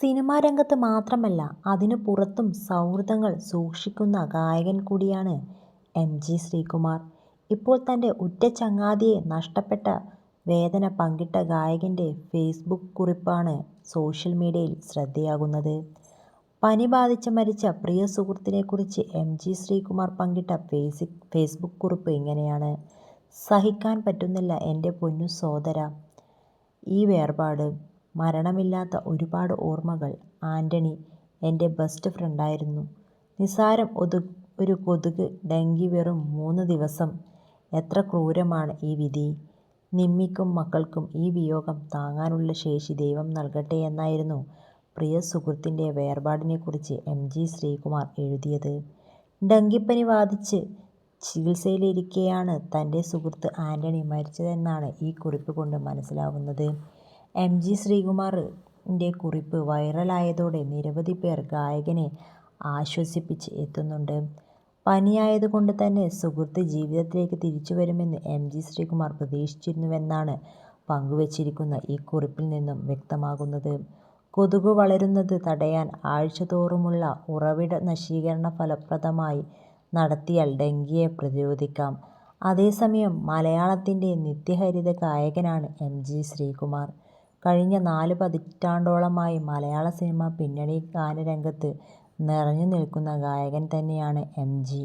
Cinema രംഗത്ത് മാത്രമല്ല അതിനു പുറത്തും സൗഹൃദങ്ങൾ സൂക്ഷിക്കുന്ന ഗായകൻ കൂടിയാണ് എം. ജി. ശ്രീകുമാർ. ഇപ്പോൾ തന്റെ ഉറ്റ ചങ്ങാതിയെ നഷ്ടപ്പെട്ട വേദന പങ്കിട്ട ഗായകന്റെ ഫേസ്ബുക്ക് കുറിപ്പാണ് സോഷ്യൽ മീഡിയയിൽ ശ്രദ്ധയാകുന്നത് പനി ബാധിച്ച് മരിച്ച പ്രിയ സുഹൃത്തിനെക്കുറിച്ച് എം. ജി. ശ്രീകുമാർ പങ്കിട്ട ഫേസ്ബുക്ക് കുറിപ്പ് ഇങ്ങനെയാണ്. സഹിക്കാൻ പറ്റുന്നില്ല എന്റെ പൊന്നു സോദര ഈ വേർപാട്. മരണമില്ലാത്ത ഒരുപാട് ഓർമ്മകൾ. ആന്റണി എന്റെ ബെസ്റ്റ് ഫ്രണ്ടായിരുന്നു. നിസ്സാരം ഒരു കൊതുക് ഡെങ്കി വെറും മൂന്ന് ദിവസം. എത്ര ക്രൂരമാണ് ഈ വിധി. നിമ്മിക്കും മക്കൾക്കും ഈ വിയോഗം താങ്ങാനുള്ള ശേഷി ദൈവം നൽകട്ടെയെന്നായിരുന്നു പ്രിയ സുഹൃത്തിന്റെ വേർപാടിനെക്കുറിച്ച് എം. ജി. ശ്രീകുമാർ എഴുതിയത്. ഡെങ്കിപ്പനി ബാധിച്ച് ചികിത്സയിലിരിക്കെയാണ് തന്റെ സുഹൃത്ത് ആന്റണി മരിച്ചതെന്നാണ് ഈ കുറിപ്പ് കൊണ്ട് മനസ്സിലാവുന്നത്. എം. ജി. ശ്രീകുമാറിന്റെ കുറിപ്പ് വൈറലായതോടെ നിരവധി പേർ ഗായകനെ ആശ്വസിപ്പിച്ച് എത്തുന്നുണ്ട്. പനിയായത് കൊണ്ട് തന്നെ സുഹൃത്ത് ജീവിതത്തിലേക്ക് തിരിച്ചു വരുമെന്ന് എം. ജി. ശ്രീകുമാർ പ്രതീക്ഷിച്ചിരുന്നുവെന്നാണ് പങ്കുവച്ചിരിക്കുന്ന ഈ കുറിപ്പിൽ നിന്നും വ്യക്തമാകുന്നത്. കൊതുക് വളരുന്നത് തടയാൻ ആഴ്ചതോറുമുള്ള ഉറവിട നശീകരണ ഫലപ്രദമായി നടത്തിയാൽ ഡെങ്കിയെ പ്രതിരോധിക്കാം. അതേസമയം മലയാളത്തിന്റെ നിത്യഹരിത ഗായകനാണ് എം. ജി. ശ്രീകുമാർ. കഴിഞ്ഞ നാല് പതിറ്റാണ്ടോളമായി മലയാള സിനിമ പിന്നണി ഗാനരംഗത്ത് നിറഞ്ഞുനിൽക്കുന്ന ഗായകൻ തന്നെയാണ് എം. ജി.